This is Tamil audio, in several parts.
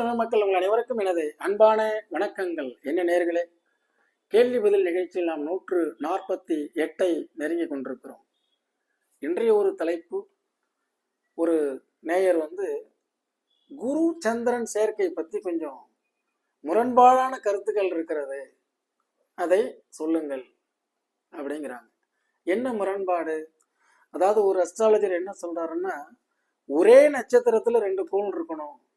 தமிழ் மக்கள் உங்கள் அனைவருக்கும் எனது அன்பான வணக்கங்கள். என்ன நேர்களே? கேள்வி பதில் நிகழ்ச்சியில் நாம் நூற்று நாற்பத்தி எட்டை நெருங்கி கொண்டிருக்கிறோம். இன்றைய ஒரு தலைப்பு ஒரு நேயர் வந்து குரு சந்திரன் சேர்க்கை பற்றி கொஞ்சம் முரண்பாடான கருத்துக்கள் இருக்கிறது. அதை சொல்லுங்கள் அப்படிங்கிறாங்க. என்ன முரண்பாடு? அதாவது ஒரு அஸ்ட்ராலஜர் என்ன சொல்றாருன்னா ஒரே நட்சத்திரத்துல ரெண்டு கோள் இருக்கணும்.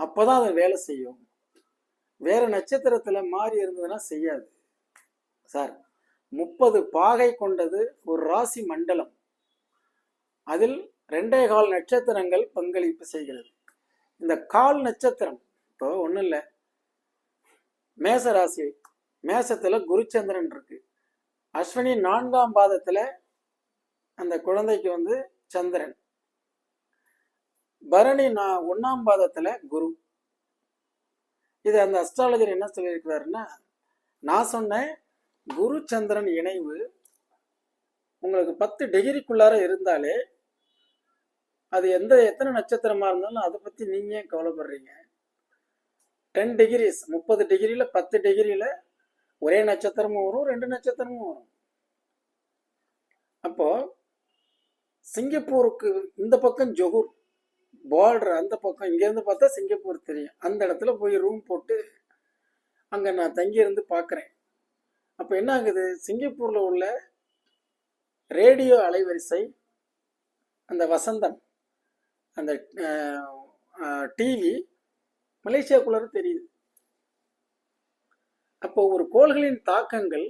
அப்பதான் அது வேலை செய்யும். வேற நட்சத்திரத்துல மாறி இருந்ததுன்னா செய்யாது. சார் முப்பது பாகை கொண்டது ஒரு ராசி மண்டலம். அதில் ரெண்டே கால் நட்சத்திரங்கள் பங்களிப்பு செய்கிறது. இந்த கால் நட்சத்திரம் இப்போ ஒன்றும் இல்லை. மேச ராசி மேசத்துல குருச்சந்திரன் இருக்கு. அஸ்வினி நான்காம் பாதத்துல அந்த குழந்தைக்கு வந்து சந்திரன். பரணி நான் ஒன்னாம் பாதத்துல குரு. இது அந்த அஸ்ட்ராலஜர் என்ன சொல்லியிருக்கிறாருன்னா நான் சொன்னேன் குரு சந்திரன் இணைவு உங்களுக்கு பத்து டிகிரிக்குள்ளார இருந்தாலே அது எந்த எத்தனை நட்சத்திரமா இருந்தாலும் அதை பத்தி நீங்க ஏன் கவலைப்படுறீங்க? டென் டிகிரிஸ் முப்பது டிகிரியில பத்து டிகிரியில ஒரே நட்சத்திரமும் வரும் ரெண்டு நட்சத்திரமும் வரும். அப்போ சிங்கப்பூருக்கு இந்த பக்கம் ஜொகூர். பார்டர் அந்த பக்கம் இங்கேருந்து பார்த்தா சிங்கப்பூர் தெரியும். அந்த இடத்துல போய் ரூம் போட்டு அங்கே நான் தங்கியிருந்து பார்க்குறேன். அப்போ என்ன ஆகுது? சிங்கப்பூரில் உள்ள ரேடியோ அலைவரிசை அந்த வசந்தம் அந்த டிவி மலேசியாக்குள்ளார தெரியுது. அப்போ ஒரு கோள்களின் தாக்கங்கள்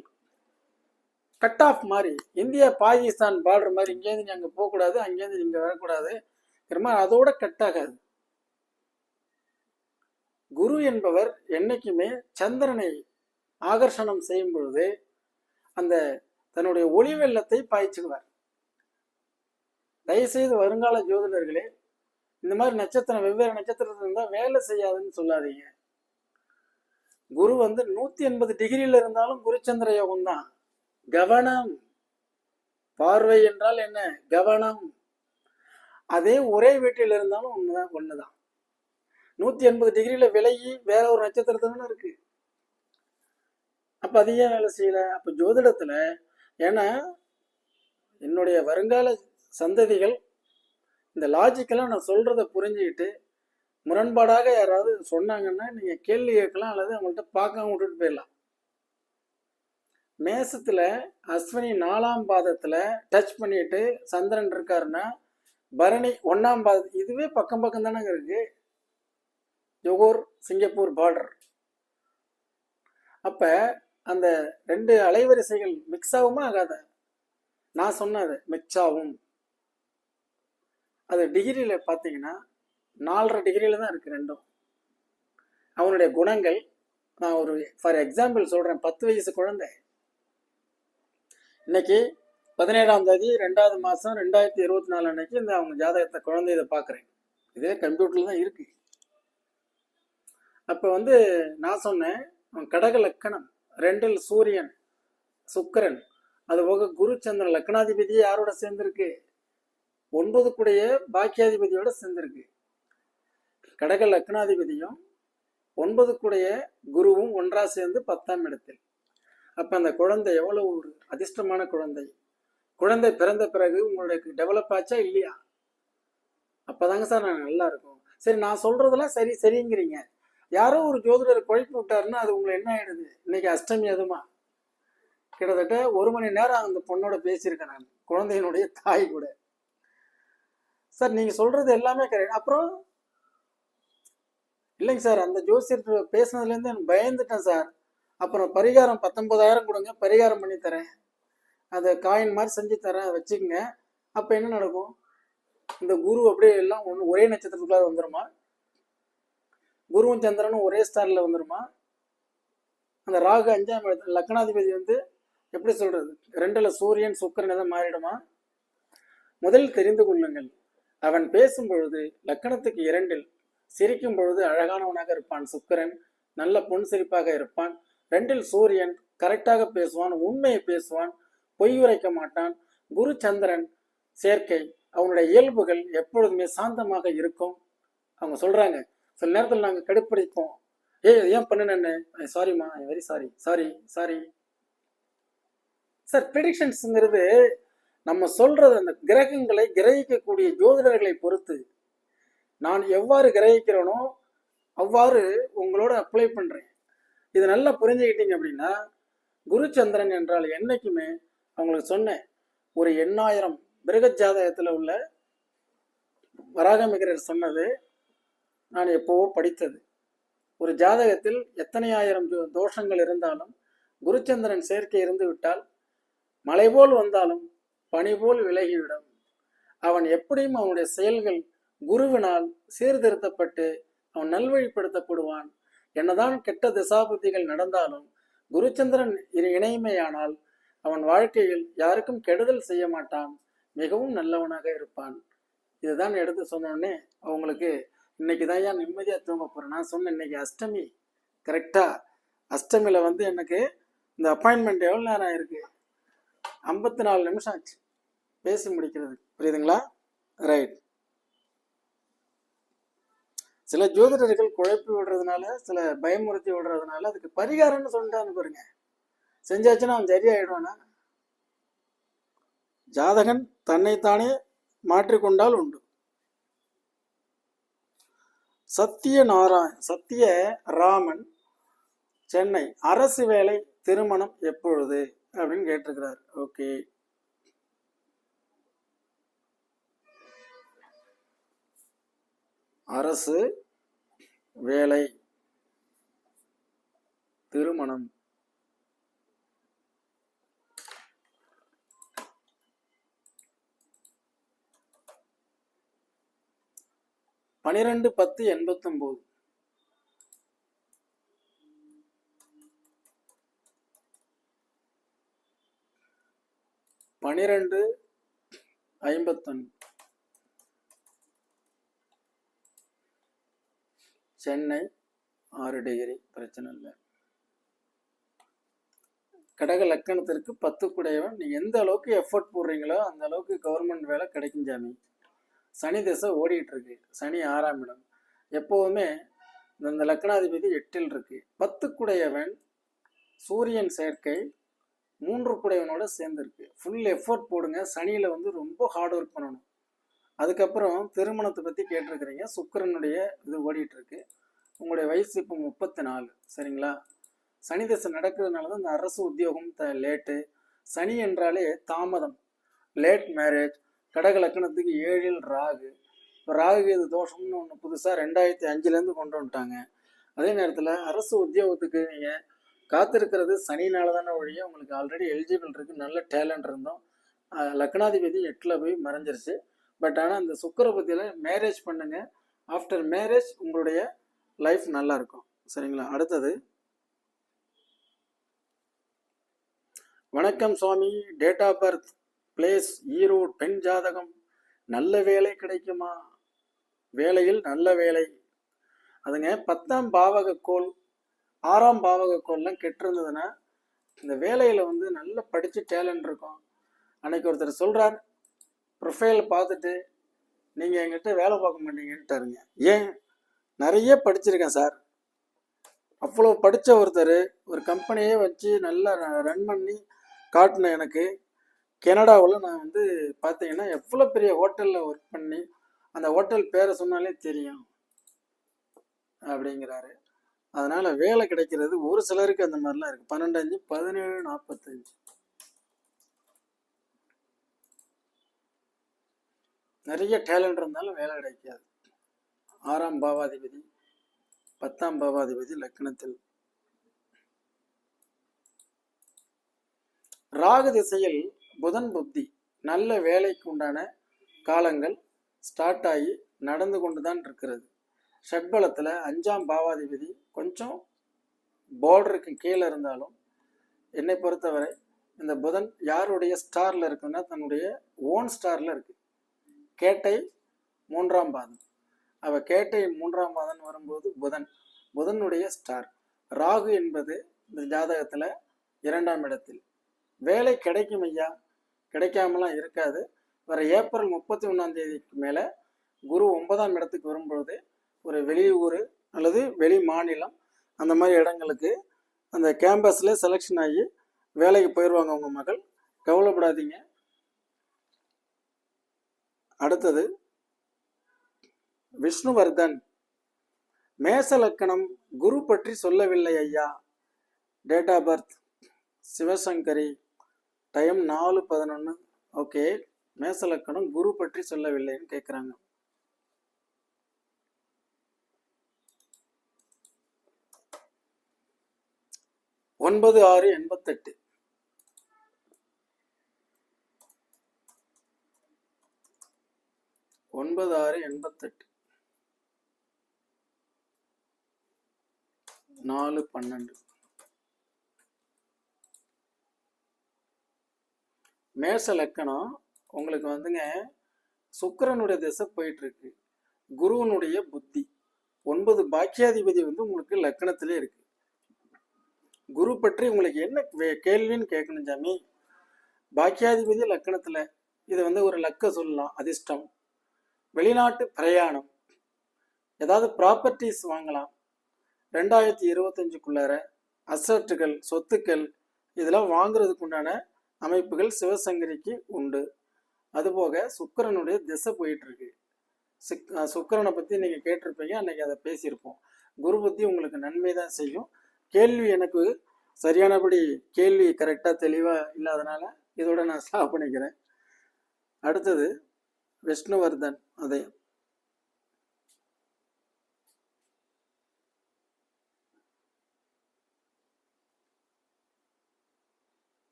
கட் ஆஃப் மாதிரி இந்தியா பாகிஸ்தான் பார்டர் மாதிரி இங்கேருந்து நீ அங்கே போகக்கூடாது அங்கேருந்து இங்கே வரக்கூடாது பெருமா அதோட கட் ஆகாது. குரு என்பவர் என்னைக்குமே சந்திரனை ஆகர்ஷணம் செய்யும் பொழுது அந்த தன்னுடைய ஒளி வெள்ளத்தை பாய்ச்சுக்குவார் தயவுசெய்து வருங்கால ஜோதிடர்களே இந்த மாதிரி நட்சத்திரம் வெவ்வேறு நட்சத்திரத்தில் இருந்தால் வேலை செய்யாதுன்னு சொல்லாதீங்க. குரு வந்து நூத்தி எண்பது டிகிரியில இருந்தாலும் குருச்சந்திர யோகம் தான் கவனம். பார்வை என்றால் என்ன? கவனம். அதே ஒரே வீட்டில் இருந்தாலும் ஒண்ணுதான் ஒண்ணுதான். நூத்தி எண்பது டிகிரியில விலகி வேற ஒரு நட்சத்திரத்துல இருக்கு. அப்ப அது ஏன் வேலை செய்யல? அப்ப ஜோதிடத்துல ஏன்னா என்னுடைய வருங்கால சந்ததிகள் இந்த லாஜிக்கெல்லாம் நான் சொல்கிறத புரிஞ்சுக்கிட்டு முரண்பாடாக யாராவது சொன்னாங்கன்னா நீங்க கேள்வி கேட்கலாம் அல்லது அவங்கள்ட்ட பார்க்காம விட்டுட்டு போயிடலாம். மேசத்துல அஸ்வினி நாலாம் பாதத்துல டச் பண்ணிட்டு சந்திரன் இருக்காருன்னா பரணி ஒன்னாம் பாதம் இதுவே பக்கம் பக்கம் தானேங்க இருக்கு. ஜொகூர் சிங்கப்பூர் பார்டர் அப்ப அந்த ரெண்டு அலைவரிசைகள் மிக்ஸ் ஆகுமா ஆகாத? நான் சொன்னது மிக்ஸ் ஆகும். அது டிகிரியில பார்த்தீங்கன்னா நாலரை டிகிரியில தான் இருக்கு ரெண்டும். அவனுடைய குணங்கள் நான் ஒரு ஃபார் எக்ஸாம்பிள் சொல்றேன் பத்து வயசு குழந்தை. இன்னைக்கு பதினேழாம் தேதி ரெண்டாவது மாதம் ரெண்டாயிரத்தி இருபத்தி நாலு அன்னைக்கு இந்த அவங்க ஜாதகத்தை குழந்தை இதை பார்க்குறேன். இதே கம்ப்யூட்டரில் தான் இருக்கு. அப்போ வந்து நான் சொன்னேன் கடக லக்கணம் ரெண்டில் சூரியன் சுக்கரன் அது போக குரு சந்திரன் லக்னாதிபதி யாரோட சேர்ந்திருக்கு? ஒன்பது கூடைய பாக்கியாதிபதியோட சேர்ந்திருக்கு. கடக லக்னாதிபதியும் ஒன்பது கூடைய குருவும் ஒன்றா சேர்ந்து பத்தாம் இடத்தில். அப்ப அந்த குழந்தை எவ்வளவு ஒரு அதிர்ஷ்டமான குழந்தை? குழந்தை பிறந்த பிறகு உங்களுக்கு டெவலப் ஆச்சா இல்லையா? அப்போதாங்க சார் நான் நல்லா இருக்கும் சரி நான் சொல்றதெல்லாம் சரி சரிங்கிறீங்க. யாரோ ஒரு ஜோதிடர் குழப்பி விட்டாருன்னா அது உங்களுக்கு என்ன ஆயிடுது? இன்னைக்கு அஷ்டமி அதுமா? கிட்டத்தட்ட ஒரு மணி நேரம் அந்த பொண்ணோட பேசியிருக்கேன் நான் குழந்தையினுடைய தாய் கூட. சார் நீங்க சொல்றது எல்லாமே கரெக்ட் அப்புறம்? இல்லைங்க சார் அந்த ஜோசியர் பேசுனதுலேருந்து எனக்கு பயந்துட்டேன் சார் அப்புறம் பரிகாரம் பத்தொன்பதாயிரம் கொடுங்க பரிகாரம் பண்ணி தரேன். அதை காயின் மாதிரி செஞ்சு தரேன் வச்சுக்கோங்க. அப்போ என்ன நடக்கும்? இந்த குரு அப்படியே எல்லாம் ஒன்று ஒரே நட்சத்திரத்துக்குள்ளார வந்துருமா? குருவும் சந்திரனும் ஒரே ஸ்டாரில் வந்துருமா? அந்த ராகு அஞ்சாம் இடத்துல லக்னாதிபதி வந்து எப்படி சொல்றது? ரெண்டுல சூரியன் சுக்கரன் எதாவது மாறிடுமா? முதல் தெரிந்து கொள்ளுங்கள். அவன் பேசும் பொழுது லக்கணத்துக்கு இரண்டில் சிரிக்கும் பொழுது அழகானவனாக இருப்பான். சுக்கரன் நல்ல பொன் சிரிப்பாக இருப்பான். ரெண்டில் சூரியன் கரெக்டாக பேசுவான் உண்மையை பேசுவான். பொய் உரைக்க மாட்டான். குரு சந்திரன் சேர்க்கை அவனுடைய இயல்புகள் எப்பொழுதுமே சாந்தமாக இருக்கும். அவங்க சொல்றாங்க சில நேரத்தில் நாங்கள் கடுப்பிடிப்போம். ஏய் ஏன் பண்ணுனேன்னு சாரிம்மா very sorry sorry sorry sir ப்ரிடிக்ஷன்ஸுங்கிறது நம்ம சொல்றது அந்த கிரகங்களை கிரகிக்கக்கூடிய ஜோதிடர்களை பொறுத்து. நான் எவ்வாறு கிரகிக்கிறேனோ அவ்வாறு உங்களோட அப்ளை பண்றேன். இது நல்லா புரிஞ்சுக்கிட்டீங்க அப்படின்னா குருச்சந்திரன் என்றால் என்னைக்குமே அவங்களுக்கு சொன்னேன் ஒரு எண்ணாயிரம் மிருக ஜாதகத்தில் உள்ள வராகமிகரர் சொன்னது நான் எப்போவோ படித்தது. ஒரு ஜாதகத்தில் எத்தனை ஆயிரம் தோஷங்கள் இருந்தாலும் குருச்சந்திரன் சேர்க்கை இருந்து விட்டால் மலை போல் வந்தாலும் பனி போல் விலகிவிடும். அவன் எப்படியும் அவனுடைய செயல்கள் குருவினால் சீர்திருத்தப்பட்டு அவன் நல்வழிப்படுத்தப்படுவான். என்னதான் கெட்ட திசாபுத்திகள் நடந்தாலும் குருச்சந்திரன் இணைமையானால் அவன் வாழ்க்கையில் யாருக்கும் கெடுதல் செய்ய மாட்டான் மிகவும் நல்லவனாக இருப்பான். இதுதான் எடுத்து சொன்னோடனே அவங்களுக்கு இன்னைக்கு தான் ஏன் நிம்மதியாக தூங்க போகிறேன் நான் சொன்னேன் இன்னைக்கு அஷ்டமி. கரெக்டாக அஷ்டமியில் வந்து எனக்கு இந்த அப்பாயின்மெண்ட் எவ்வளோ நேரம் ஆயிருக்கு ஐம்பத்தி நாலு நிமிஷம் ஆச்சு. பேசி முடிக்கிறது புரியுதுங்களா? ரைட் சில ஜோதிடர்கள் குழப்பி விடுறதுனால சில பயமுறுத்தி விடுறதுனால அதுக்கு பரிகாரம்னு சொல்லிட்டான்னு பாருங்க. செஞ்சாச்சுன்னா அவன் சரியாயிடுவானா? ஜாதகன் தன்னைத்தானே மாற்றிக்கொண்டால் உண்டு. சத்திய நாராயண் சத்திய ராமன் சென்னை அரசு வேலை திருமணம் எப்பொழுது? அப்படின்னு கேட்டிருக்கிறார். ஓகே. அரசு வேலை திருமணம். பனிரெண்டு பத்து எண்பத்தொம்போது. பனிரெண்டு ஐம்பத்தொன்று சென்னை ஆறு டிகிரி பிரச்சனை இல்லை. கடக லக்கணத்திற்கு பத்து குடையவன். நீங்கள் எந்த அளவுக்கு எஃபர்ட் போடுறீங்களோ அந்த அளவுக்கு கவர்மெண்ட் வேலை கிடைக்கும் ஜாமி சனி திசை ஓடிட்டு இருக்கு சனி ஆறாம் இடம். எப்போவுமே இந்த லக்னாதிபதி எட்டில் இருக்கு பத்து குடையவன் சூரியன் சேர்க்கை மூன்று குடையவனோட சேர்ந்துருக்கு. ஃபுல் எஃபர்ட் போடுங்க. சனியில் வந்து ரொம்ப ஹார்ட் ஒர்க் பண்ணணும். அதுக்கப்புறம் திருமணத்தை பற்றி கேட்டிருக்கிறீங்க. சுக்கிரனுடைய இது ஓடிட்டுருக்கு. உங்களுடைய வயசு இப்போ முப்பத்தி நாலு சரிங்களா? சனி தசை நடக்கிறதுனால தான் இந்த அரசு உத்தியோகம் த லேட்டு. சனி என்றாலே தாமதம். லேட் மேரேஜ் கடக லக்கணத்துக்கு ஏழில் ராகு. இப்போ ராகு இது தோஷம்னு ஒன்று புதுசாக ரெண்டாயிரத்தி அஞ்சுலேருந்து கொண்டு வந்துட்டாங்க. அதே நேரத்தில் அரசு உத்தியோகத்துக்கு நீங்கள் காத்திருக்கிறது சனினால தானே ஒழிய உங்களுக்கு ஆல்ரெடி எலிஜிபிள் இருக்குது நல்ல டேலண்ட் இருந்தோம். லக்னாதிபதி எட்டில் போய் மறைஞ்சிருச்சு. பட் ஆனால் இந்த சுக்கரபதியில் மேரேஜ் பண்ணுங்க. ஆஃப்டர் மேரேஜ் உங்களுடைய லைஃப் நல்லா இருக்கும். சரிங்களா? அடுத்தது. வணக்கம் சுவாமி. Date of birth place Erode பெண் ஜாதகம் நல்ல வேலை கிடைக்குமா? வேலையில் நல்ல வேலை. அதுங்க பத்தாம் பாவக ஆறாம் பாவக கெட்டிருந்ததுன்னா இந்த வேலையில் வந்து நல்ல படித்து டேலண்ட் இருக்கும். அன்னைக்கு ஒருத்தர் சொல்கிறார் ப்ரொஃபைல் பார்த்துட்டு நீங்கள் எங்கிட்ட வேலை பார்க்க மாட்டீங்கன்ட்டாருங்க. ஏன்? நிறைய படிச்சிருக்கேன் சார். அவ்வளோ படித்த ஒருத்தர் ஒரு கம்பெனியே வச்சு நல்லா ரன் பண்ணி காட்டின எனக்கு கனடாவில் நான் வந்து பார்த்தீங்கன்னா எவ்வளோ பெரிய ஹோட்டலில் ஒர்க் பண்ணி அந்த ஹோட்டல் பேரை சொன்னாலே தெரியும் அப்படிங்கிறாரு. அதனால் வேலை கிடைக்கிறது ஒரு சிலருக்கு அந்த மாதிரிலாம் இருக்குது பன்னெண்டு அஞ்சு பதினேழு நாற்பத்தஞ்சு நிறைய டேலண்ட் இருந்தாலும் வேலை கிடைக்காது. ஆறாம் பாவாதிபதி பத்தாம் பாவாதிபதி லக்னத்தில். ராகு திசையில் புதன் புத்தி நல்ல வேலைக்கு உண்டான காலங்கள் ஸ்டார்ட் ஆகி நடந்து கொண்டு தான் இருக்கிறது. ஷட்பலத்தில் அஞ்சாம் பாவாதிபதி கொஞ்சம் பார்டருக்கு கீழே இருந்தாலும் என்னை பொறுத்தவரை இந்த புதன் யாருடைய ஸ்டாரில் இருக்குன்னா தன்னுடைய ஓன் ஸ்டாரில் இருக்குது கேட்டை மூன்றாம் பாதம். அவள் கேட்டை மூன்றாம் பாதம் வரும்போது புதன் புதனுடைய ஸ்டார் ராகு என்பது இந்த ஜாதகத்தில் இரண்டாம் இடத்தில். வேலை கிடைக்கும் ஐயா கிடைக்காமலாம் இருக்காது. வர ஏப்ரல் முப்பத்தி ஒன்றாம் தேதிக்கு மேலே குரு ஒன்பதாம் இடத்துக்கு வரும்பொழுது ஒரு வெளியூர் அல்லது வெளி மாநிலம் அந்த மாதிரி இடங்களுக்கு அந்த கேம்பஸில் செலெக்ஷன் ஆகி வேலைக்கு போயிடுவாங்க உங்கள் மகள். கவலைப்படாதீங்க. அடுத்தது விஷ்ணுவர்தன். மேசலக்கணம் குரு பற்றி சொல்லவில்லை ஐயா. Date of birth Sivasankari. Time நாலு பதினொன்று ஓகே. மேசலக்கணம் குரு பற்றி சொல்லவில்லைன்னு கேட்குறாங்க ஒன்பது ஆறு எண்பத்தெட்டு. ஒன்பது ஆறு எண்பத்தெட்டு. நாலு பன்னெண்டு. மேச லக்கணம் உங்களுக்கு வந்துங்க சுக்கரனுடைய திசை போயிட்டு இருக்கு குருவனுடைய புத்தி. ஒன்பது பாக்கியாதிபதி வந்து உங்களுக்கு லக்கணத்திலே இருக்கு. குரு பற்றி உங்களுக்கு என்ன வே- கேள்வின்னு கேட்கணும் சாமி. பாக்கியாதிபதி லக்கணத்துல இது வந்து ஒரு லக்க சொல்லலாம் அதிர்ஷ்டம். வெளிநாட்டு பிரயாணம். ஏதாவது ப்ராப்பர்ட்டிஸ் வாங்கலாம். ரெண்டாயிரத்தி இருபத்தஞ்சுக்குள்ளார அசட்டுகள் சொத்துக்கள் இதெல்லாம் வாங்குறதுக்கு உண்டான அமைப்புகள் சிவசங்கரிக்கு உண்டு. அதுபோக சுக்கரனுடைய திசை போயிட்டு இருக்கு சிக் அஹ் பற்றி நீங்கள் கேட்டிருப்பீங்க அன்னைக்கு அதை பேசியிருப்போம். குரு புத்தி உங்களுக்கு நன்மை தான் செய்யும். கேள்வி எனக்கு சரியானபடி கேள்வி கரெக்டாக தெளிவாக இல்லாதனால இதோட நான் ஸ்டாப் பண்ணிக்கிறேன். அடுத்தது விஷ்ணுவர்தன் அதே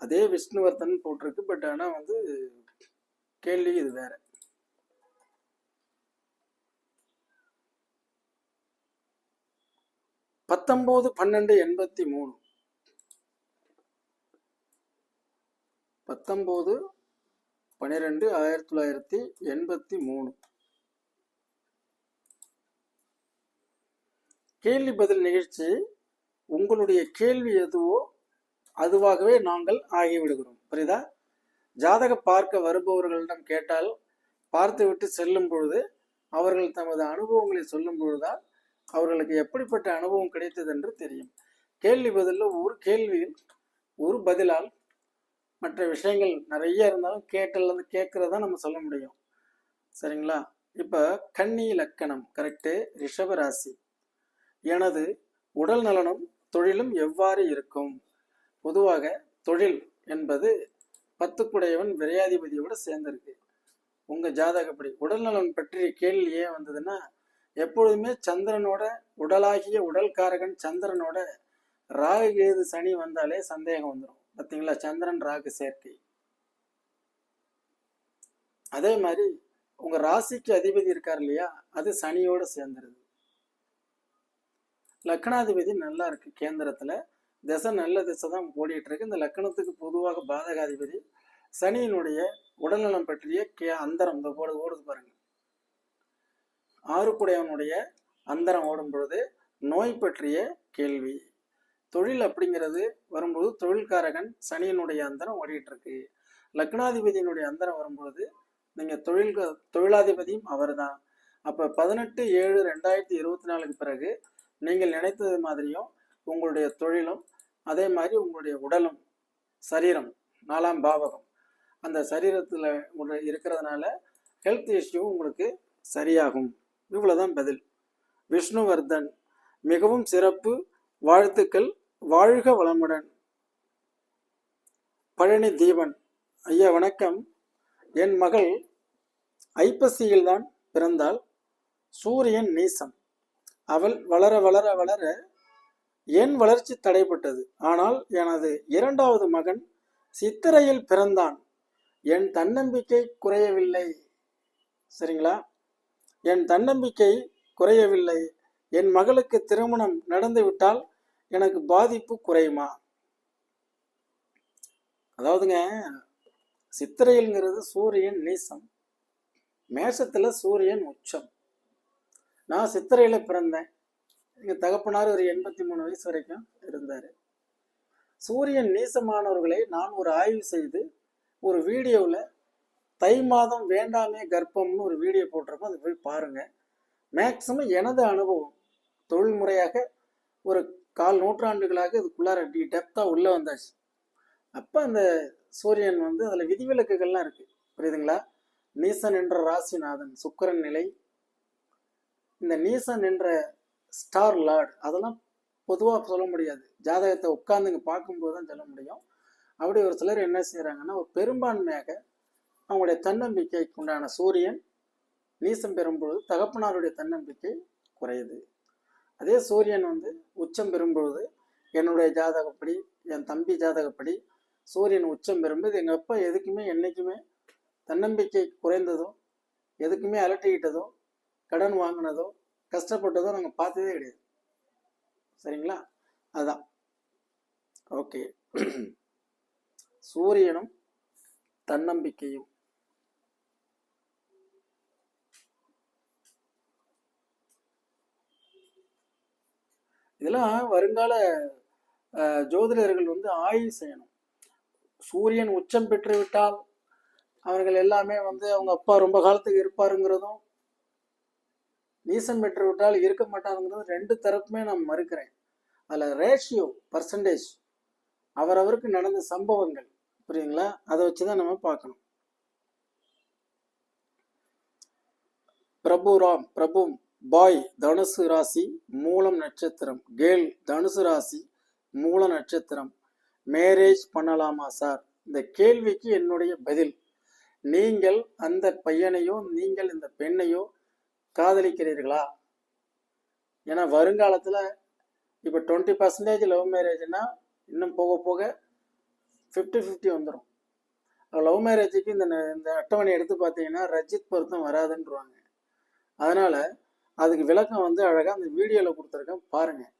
அதே விஷ்ணுவர்தன் போட்டிருக்கு பட் ஆனால் வந்து கேள்வி இது வேற. பத்தொன்பது பன்னெண்டு எண்பத்தி மூணு பத்தொன்பது பன்னிரெண்டு ஆயிரத்தி தொள்ளாயிரத்தி எண்பத்தி மூணு கேள்வி பதில் நிகழ்ச்சி உங்களுடைய கேள்வி எதுவோ அதுவாகவே நாங்கள் ஆகிவிடுகிறோம். புரியுதா? ஜாதக பார்க்க வருபவர்களிடம் கேட்டால் பார்த்துவிட்டு செல்லும் பொழுது அவர்கள் தமது அனுபவங்களை சொல்லும் பொழுதுதான் அவர்களுக்கு எப்படிப்பட்ட அனுபவம் கிடைத்தது என்று தெரியும். கேள்வி பதிலில் ஒரு கேள்வியில் ஒரு பதிலால் மற்ற விஷயங்கள் நிறைய இருந்தாலும் கேட்டல் கேட்கறத நம்ம சொல்ல முடியும். சரிங்களா? இப்போ கன்னி லக்கணம் கரெக்டு ரிஷபராசி எனது உடல் நலனும் தொழிலும் எவ்வாறு இருக்கும்? பொதுவாக தொழில் என்பது பத்துக்குடையவன் விரையாதிபதியோட சேர்ந்திருக்கு. உங்க ஜாதகப்படி உடல்நலன் பற்றிய கேள்வி ஏன் வந்ததுன்னா எப்பொழுதுமே சந்திரனோட உடலாகிய உடல்காரகன் சந்திரனோட ராகு கேது சனி வந்தாலே சந்தேகம் வந்துடும் பார்த்தீங்களா? சந்திரன் ராகு சேர்க்கை. அதே மாதிரி உங்க ராசிக்கு அதிபதி இருக்கார் இல்லையா? அது சனியோட சேர்ந்துருது. லக்னாதிபதி நல்லா இருக்கு கேந்திரத்துல. திசை நல்ல திசை தான் ஓடிட்டு இருக்கு இந்த லக்கணத்துக்கு பொதுவாக பாதகாதிபதி சனியினுடைய உடல்நலம் பற்றிய கே அந்தரம் இந்த போடு ஓடுது பாருங்க. ஆறுக்குடையவனுடைய அந்தரம் ஓடும் பொழுது நோய் பற்றிய கேள்வி. தொழில் அப்படிங்கிறது வரும்போது தொழில்காரகன் சனியினுடைய அந்தரம் ஓடிட்டு இருக்கு லக்னாதிபதியினுடைய அந்தரம் வரும்பொழுது நீங்க தொழில் தொழிலாதிபதியும் அவர்தான். அப்ப பதினெட்டு ஏழு ரெண்டாயிரத்தி இருபத்தி நாலுக்கு பிறகு நீங்கள் நினைத்தது மாதிரியும் உங்களுடைய தொழிலும் அதே மாதிரி உங்களுடைய உடலும் சரீரம் நாலாம் பாவகம். அந்த சரீரத்தில் உள்ள இருக்கிறதுனால ஹெல்த் இஷ்யூ உங்களுக்கு சரியாகும். இவ்வளோதான் பதில். விஷ்ணுவர்தன் மிகவும் சிறப்பு வாழ்த்துக்கள். வாழ்க வளமுடன். பழனி தீபன் ஐயா வணக்கம். என் மகள் ஐப்பசியில்தான் பிறந்தால் சூரியன் நீசம். அவள் வளர வளர வளர என் வளர்ச்சி தடைப்பட்டது. ஆனால் எனது இரண்டாவது மகன் சித்திரையில் பிறந்தான். என் தன்னம்பிக்கை குறையவில்லை. சரிங்களா? என் தன்னம்பிக்கை குறையவில்லை. என் மகளுக்கு திருமணம் நடந்துவிட்டால் எனக்கு பாதிப்பு குறையுமா? அதாவதுங்க சித்திரையில்ங்கிறது சூரியன் நீசம். மேஷத்துல சூரியன் உச்சம். நான் சித்திரையில பிறந்தேன். எங்கள் தகப்பனார் ஒரு எண்பத்தி மூணு வயசு வரைக்கும் இருந்தார். சூரியன் நீசமானவர்களை நான் ஒரு ஆய்வு செய்து ஒரு வீடியோவில் தை மாதம் வேண்டாமே கர்ப்பம்னு ஒரு வீடியோ போட்டிருக்கோம் அதை போய் பாருங்கள் மேக்சிமம் எனது அனுபவம் தொழில்முறையாக ஒரு கால் நூற்றாண்டுகளாக இதுக்குள்ளார டி டெப்த்தாக உள்ளே வந்தாச்சு. அப்போ அந்த சூரியன் வந்து அதில் விதிவிலக்குகள்லாம் இருக்குது புரியுதுங்களா? நீசன் என்ற ராசிநாதன் சுக்கிரன் நிலை. இந்த நீசன் என்ற ஸ்டார் லார்ட் அதெல்லாம் பொதுவாக சொல்ல முடியாது. ஜாதகத்தை உட்காந்துங்க பார்க்கும்போது தான் சொல்ல முடியும். அப்படி ஒரு சிலர் என்ன செய்கிறாங்கன்னா ஒரு பெரும்பான்மையாக அவங்களுடைய தன்னம்பிக்கைக்கு உண்டான சூரியன் நீசம் பெறும்பொழுது தகப்பனாருடைய தன்னம்பிக்கை குறையுது. அதே சூரியன் வந்து உச்சம் பெறும்பொழுது என்னுடைய ஜாதகப்படி என் தம்பி ஜாதகப்படி சூரியன் உச்சம் பெறும்போது எங்கள் அப்பா எதுக்குமே என்றைக்குமே தன்னம்பிக்கை குறைந்ததோ எதுக்குமே அலட்டிக்கிட்டதோ கடன் வாங்கினதோ கஷ்டப்பட்டதோ நாங்கள் பார்த்ததே கிடையாது. சரிங்களா? அதுதான் ஓகே. சூரியனும் தன்னம்பிக்கையும். இதெல்லாம் வருங்கால ஜோதிடர்கள் வந்து ஆய்வு செய்யணும். சூரியன் உச்சம் பெற்று விட்டால் அவர்கள் எல்லாமே வந்து அவங்க அப்பா ரொம்ப காலத்துக்கு இருப்பாருங்கிறதும் நீசம் பெற்று விட்டால் இருக்க மாட்டாங்கிறது ரெண்டு தரப்புமே நான் மறுக்கிறேன். அதில் ரேஷியோ பர்சன்டேஜ் அவரவருக்கு நடந்த சம்பவங்கள் புரியுங்களா அதை வச்சு தான் நம்ம பார்க்கணும். பிரபு ராம் பிரபு பாய் தனுசு ராசி மூலம் நட்சத்திரம். கேல் தனுசு ராசி மூல நட்சத்திரம். மேரேஜ் பண்ணலாமா சார்? இந்த கேள்விக்கு என்னுடைய பதில். நீங்கள் அந்த பையனையோ நீங்கள் இந்த பெண்ணையோ காதலிக்கிறீர்களா? ஏன்னா வருங்காலத்தில் இப்போ டுவெண்ட்டி பர்சன்டேஜ் லவ் மேரேஜ்னா இன்னும் போக போக ஃபிஃப்டி ஃபிஃப்டி வந்துடும் லவ் மேரேஜுக்கு இந்த இந்த அட்டவணை எடுத்து பார்த்தீங்கன்னா ரஜித் பொருத்தம் வராதுன்றாங்க அதனால் அதுக்கு விளக்கம் வந்து அழகாக அந்த வீடியோவில் கொடுத்துருக்கேன். பாருங்கள்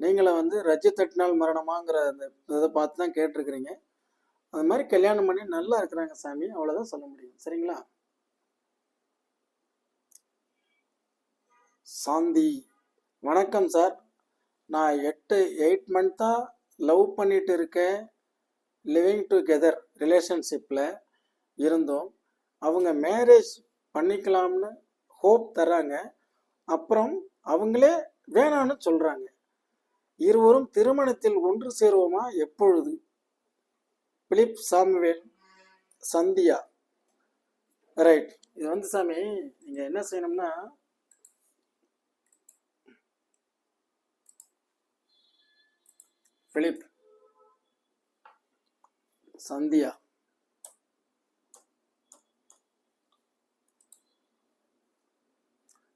நீங்களும் வந்து ரஜித் தட்டினால் மரணமாங்கிற அந்த இதை பார்த்து தான் கேட்டிருக்கிறீங்க. அது மாதிரி கல்யாணம் பண்ணி நல்லா இருக்கிறாங்க சாமி. அவ்வளோதான் சொல்ல முடியும். சரிங்களா? சாந்தி. வணக்கம் சார். நான் எட்டு எயிட் மந்த்தாக லவ் பண்ணிட்டு இருக்கேன். லிவிங் டுகெதர் ரிலேஷன்ஷிப்பில் இருந்தோம். அவங்க மேரேஜ் பண்ணிக்கலாம்னு ஹோப் தராங்க அப்புறம் அவங்களே வேணான்னு சொல்கிறாங்க இருவரும் திருமணத்தில் ஒன்று சேருவோமா? எப்பொழுது? Philip Samuel Sandhya. ரைட் இது வந்து சாமி நீங்கள் என்ன செய்யணும்னா பிலிப். சந்தியா.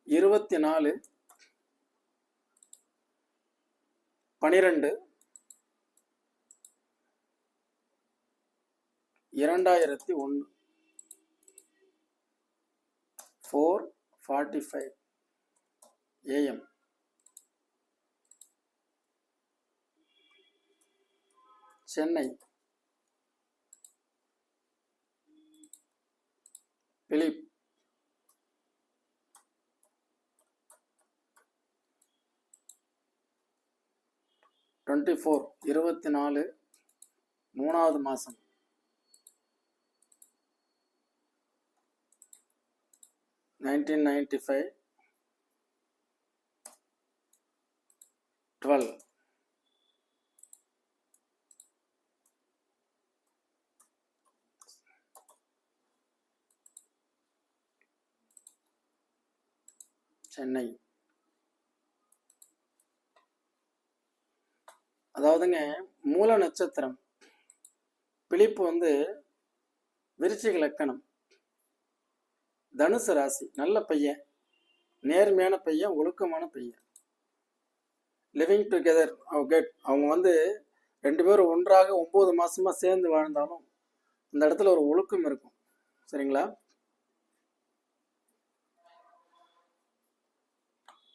இருபத்தி நாலு பனிரெண்டு. இரண்டாயிரத்தி ஒன்று four forty five AM Chennai. Philip. Twenty four இருபத்தி நாலு மூணாவது மாதம் nineteen ninety five twelve. Chennai. அதாவதுங்க மூல நட்சத்திரம். பிலிப்பு வந்து விருச்சிக லக்கணம். தனுசு ராசி நல்ல பையன். நேர்மையான பையன் ஒழுக்கமான பையன். லிவிங் டுகெதர் கெட் அவங்க வந்து ரெண்டு பேரும் ஒன்றாக ஒம்பது மாசமா சேர்ந்து வாழ்ந்தாலும் அந்த இடத்துல ஒரு ஒழுக்கம் இருக்கும். சரிங்களா?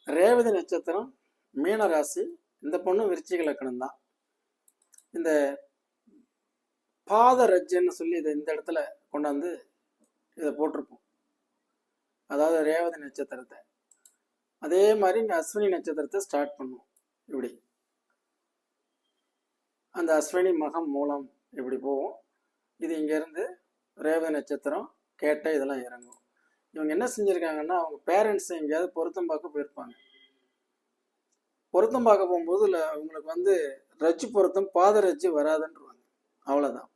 ரேவதி நட்சத்திரம் மீன ராசி இந்த பொண்ணு விருச்சிக லக்கணம் தான் இந்த பாத ரஜ்ஜன்னு சொல்லி இதை இந்த இடத்துல கொண்டாந்து இதை போட்டிருப்போம். அதாவது ரேவதி நட்சத்திரத்தை. அதே மாதிரி இங்கே அஸ்வினி நட்சத்திரத்தை ஸ்டார்ட் பண்ணுவோம். இப்படி. அந்த அஸ்வினி மகம் மூலம் இப்படி போவோம். இது இங்கேருந்து ரேவதி நட்சத்திரம் கேட்ட இதெல்லாம் இறங்கும். இவங்க என்ன செஞ்சுருக்காங்கன்னா அவங்க பேரண்ட்ஸ் எங்கேயாவது பொருத்தம் பார்க்க போயிருப்பாங்க. பொருத்தம் பார்க்க போகும்போது இல்லை அவங்களுக்கு வந்து ரஜ்ஜு பொருத்தம் பாத ரஜ்ஜு வராதுன்றவாங்க. அவ்வளோதான்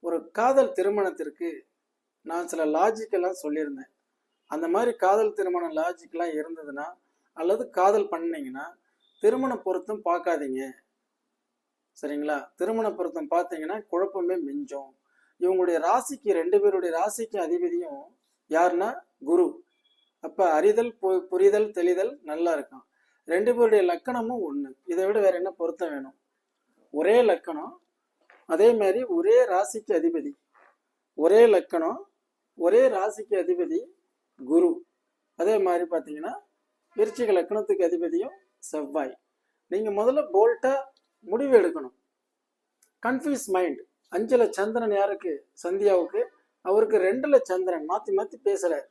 ஒரு காதல் திருமணத்திற்கு நான் சில லாஜிக்கெல்லாம் சொல்லியிருந்தேன். அந்த மாதிரி காதல் திருமண லாஜிக்லாம் இருந்ததுன்னா அல்லது காதல் பண்ணிங்கன்னா திருமண பொருத்தம் பார்க்காதீங்க. சரிங்களா? திருமண பொருத்தம் பார்த்தீங்கன்னா குழப்பமே மிஞ்சும். இவங்களுடைய ராசிக்கு ரெண்டு பேருடைய ராசிக்கு அதிபதியும் யாருன்னா குரு. அப்ப அறிதல் புரிதல் தெளிதல் நல்லா இருக்கும். ரெண்டு பேருடைய லக்கணமும் ஒண்ணு. இதை விட வேற என்ன பொருத்தம் வேணும்? ஒரே லக்கணம் அதே மாதிரி ஒரே ராசிக்கு அதிபதி. ஒரே லக்கணம் ஒரே ராசிக்கு அதிபதி குரு. அதே மாதிரி பார்த்தீங்கன்னா விருச்சிக லக்கணத்துக்கு அதிபதியும் செவ்வாய். நீங்கள் முதல்ல போல்ட்டாக முடிவு எடுக்கணும். கன்ஃபியூஸ் மைண்ட் அஞ்சல சந்திரன் யாருக்கு? சந்தியாவுக்கு அவருக்கு ரெண்டுல சந்திரன். மாத்தி மாத்தி பேசுறாரு.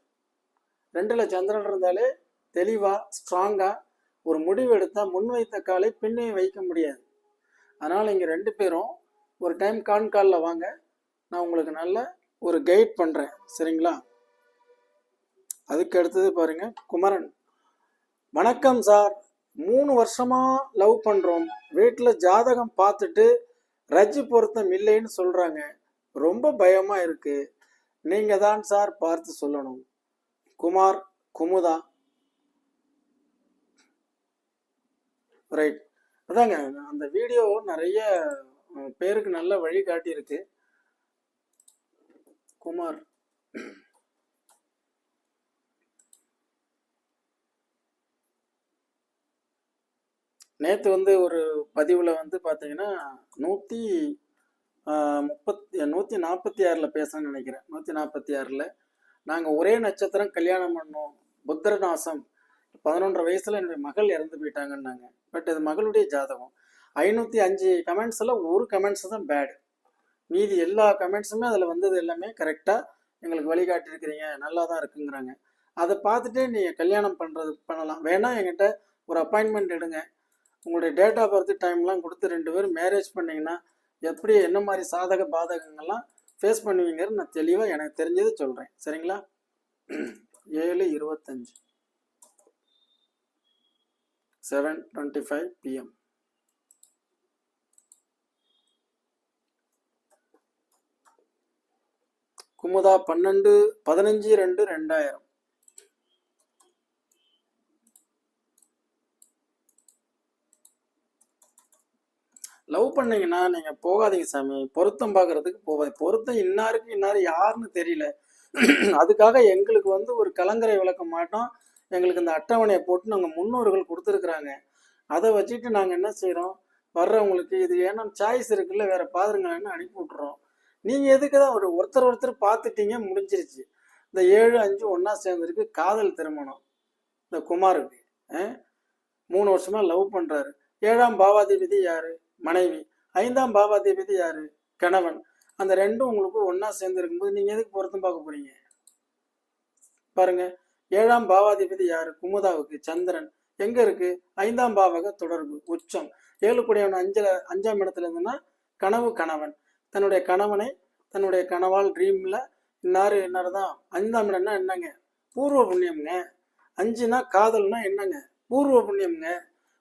ரெண்டுல சந்திரன் இருந்தாலே தெளிவா ஸ்ட்ராங்கா ஒரு முடிவு எடுத்தா முன் வைத்த காலை பின்னே வைக்க முடியாது. அதனால இங்க ரெண்டு பேரும் ஒரு டைம் கான் காலில் வாங்க. நான் உங்களுக்கு நல்ல ஒரு கைட் பண்றேன். சரிங்களா? அதுக்கு அடுத்தது பாருங்க குமரன். வணக்கம் சார். மூணு வருஷமா லவ் பண்றோம். வீட்டில் ஜாதகம் பார்த்துட்டு ரஜ்ஜு பொருத்தம் இல்லைன்னு சொல்றாங்க. ரொம்ப பயமா இருக்கு. நீங்க தான் சார் பார்த்து சொல்லணும். குமார் குமுதா. ரைட் அதாங்க அந்த வீடியோ நிறைய பேருக்கு நல்ல வழி காட்டியிருக்கு. குமார். நேற்று வந்து ஒரு பதிவில் வந்து பார்த்தீங்கன்னா நூற்றி முப்பத்தி நூற்றி நாற்பத்தி ஆறில் பேசணும்னு நினைக்கிறேன். நூற்றி நாற்பத்தி ஆறில். நாங்கள் ஒரே நட்சத்திரம் கல்யாணம் பண்ணோம். புத்திரநாசம். பதினொன்றரை வயசில் என்னுடைய மகள் இறந்து போயிட்டாங்கன்னாங்க. பட் இது மகளுடைய ஜாதகம். ஐநூற்றி அஞ்சு கமெண்ட்ஸில் ஒரு கமெண்ட்ஸ் தான் பேடு மீதி எல்லா கமெண்ட்ஸுமே அதில் வந்தது எல்லாமே கரெக்டாக எங்களுக்கு வழிகாட்டியிருக்கிறீங்க. நல்லா தான் இருக்குங்கிறாங்க. அதை பார்த்துட்டே நீங்கள் கல்யாணம் பண்ணுறது பண்ணலாம். வேணா என்கிட்ட ஒரு அப்பாயின்மெண்ட் எடுங்க. உங்களுடைய டேட் ஆஃப் பர்த் டைம்லாம் கொடுத்து ரெண்டு பேரும் மேரேஜ் பண்ணீங்கன்னா எப்படி என்ன மாதிரி சாதக பாதகங்கள்லாம் ஃபேஸ் பண்ணுவீங்கன்னு நான் தெளிவாக எனக்கு தெரிஞ்சது சொல்கிறேன் சரிங்களா? ஏழு இருபத்தஞ்சு. Seven twenty five PM Kumudha பன்னெண்டு பதினஞ்சு ரெண்டு ரெண்டாயிரம். லவ் பண்ணீங்கன்னா நீங்க போகாதீங்க சாமி. பொருத்தம் பார்க்குறதுக்கு போகாது பொருத்தம் இன்னாருக்கு இன்னாரு யாருன்னு தெரியல. அதுக்காக எங்களுக்கு வந்து ஒரு கலங்கரை விளக்க மாட்டோம். எங்களுக்கு இந்த அட்டவணையை போட்டு நாங்கள் முன்னோர்கள் கொடுத்துருக்குறாங்க. அதை வச்சுட்டு நாங்கள் என்ன செய்கிறோம் வர்றவங்களுக்கு இது ஏன்னா சாய்ஸ் இருக்குல்ல வேற பாருங்கன்னு அனுப்பி விட்றோம் நீங்கள் எதுக்கு தான் ஒரு ஒருத்தர் ஒருத்தர் பார்த்துட்டீங்க முடிஞ்சிருச்சு. இந்த ஏழு அஞ்சு ஒன்றா சேர்ந்துருக்கு காதல் திருமணம். இந்த குமாருக்கு மூணு வருஷமாக லவ் பண்ணுறாரு ஏழாம் பாவாதிபதி யாரு? மனைவி. ஐந்தாம் பாவாதிபதி யாரு? கணவன். அந்த ரெண்டும் உங்களுக்கு ஒன்றா சேர்ந்து இருக்கும்போது நீங்க எதுக்கு பொருத்தம் பார்க்க போறீங்க? பாருங்க. ஏழாம் பாவாதிபதி யாரு? குமுதாவுக்கு. சந்திரன். எங்க இருக்கு? ஐந்தாம் பாவக தொடர்பு உச்சம். ஏழு கூடியவன் அஞ்சல அஞ்சாம் இடத்துல இருந்துன்னா கனவு கணவன். தன்னுடைய கணவனை தன்னுடைய கனவால் ட்ரீம்ல இன்னாரு இன்னாரு தான் ஐந்தாம் இடம்னா என்னங்க? பூர்வ புண்ணியம்ங்க. அஞ்சுனா காதல்னா என்னங்க? பூர்வ புண்ணியம்ங்க.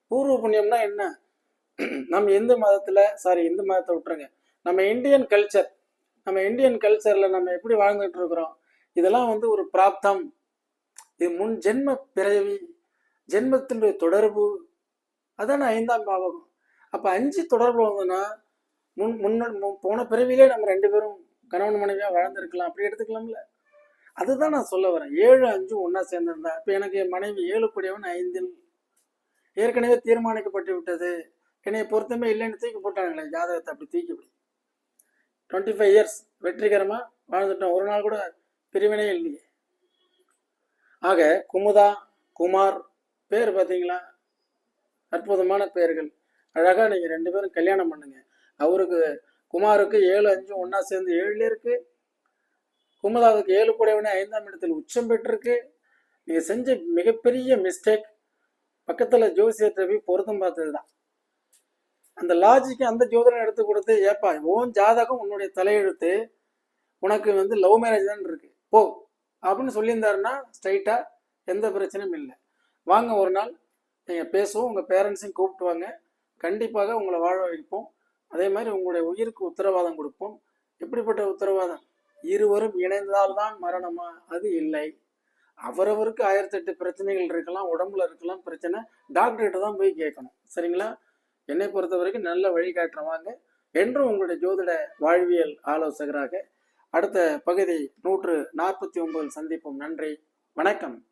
பூர்வ புண்ணியம்னா என்ன? நம்ம இந்து மதத்துல சாரி இந்து மதத்தை விட்டுருங்க. நம்ம இந்தியன் கல்ச்சர் நம்ம இந்தியன் கல்ச்சர்ல நம்ம எப்படி வாழ்ந்துட்டு இருக்கிறோம்? இதெல்லாம் வந்து ஒரு பிராப்தம். இது முன் ஜென்ம பிறவி ஜென்மத்தினுடைய தொடர்பு. அதான ஐந்தாம் பாவகம். அப்ப அஞ்சு தொடர்பு வந்ததுன்னா முன் முன்ன போன பிறவிலே நம்ம ரெண்டு பேரும் கணவன் மனைவியா வாழ்ந்திருக்கலாம். அப்படி எடுத்துக்கலாம்ல. அதுதான் நான் சொல்ல வரேன். ஏழு அஞ்சு ஒன்றா சேர்ந்திருந்தா இப்ப எனக்கு என் மனைவி ஏழு கூடியவன் ஐந்தில். ஏற்கனவே தீர்மானிக்கப்பட்டு விட்டது. என்னை பொருத்தமே இல்லைன்னு தூக்கி போட்டாங்களே ஜாதகத்தை அப்படி தூக்கி இப்படி. டுவெண்ட்டி ஃபைவ் இயர்ஸ் வெற்றிகரமாக வாழ்ந்துட்டோம். ஒரு நாள் கூட பிரிவினே இல்லையே. ஆக குமுதா குமார் பேர் பார்த்தீங்களா? அற்புதமான பெயர்கள் அழகாக நீங்கள் ரெண்டு பேரும் கல்யாணம் பண்ணுங்க. அவருக்கு குமாருக்கு ஏழு அஞ்சு ஒன்றா சேர்ந்து ஏழுல இருக்கு. குமுதாவுக்கு ஏழு கூடவனே ஐந்தாம் இடத்தில் உச்சம் பெற்றிருக்கு. நீங்கள் செஞ்ச மிகப்பெரிய மிஸ்டேக் பக்கத்தில் ஜோசியத்தை போய் பொருத்தம் பார்த்தது தான் அந்த லாஜிக்கு அந்த ஜோதிடம் எடுத்து கொடுத்து ஏப்பா ஓன் ஜாதகம் உன்னுடைய தலையெழுத்து உனக்கு வந்து லவ் மேரேஜ் தான் இருக்கு. போ அப்படின்னு சொல்லியிருந்தாருன்னா ஸ்ட்ரைட்டாக எந்த பிரச்சனையும் இல்லை. வாங்க ஒரு நாள் நீங்கள் பேசுவோம் உங்கள் பேரண்ட்ஸையும் கூப்பிட்டு வாங்க. கண்டிப்பாக உங்களை வாழ வைப்போம். அதே மாதிரி உங்களுடைய உயிருக்கு உத்தரவாதம் கொடுப்போம். எப்படிப்பட்ட உத்தரவாதம்? இருவரும் இணைந்தால்தான் மரணமா? அது இல்லை. அவரவருக்கு ஆயிரத்தெட்டு பிரச்சனைகள் இருக்கலாம் உடம்புல இருக்கலாம் பிரச்சனை. டாக்டர்கிட்ட தான் போய் கேட்கணும். சரிங்களா? என்னை பொறுத்த வரைக்கும் நல்ல வழிகாட்டுறவாங்க என்றும் உங்களுடைய ஜோதிட வாழ்வியல் ஆலோசகராக அடுத்த பகுதி நூற்று நாற்பத்தி ஒன்பதில் சந்திப்போம். நன்றி. வணக்கம்.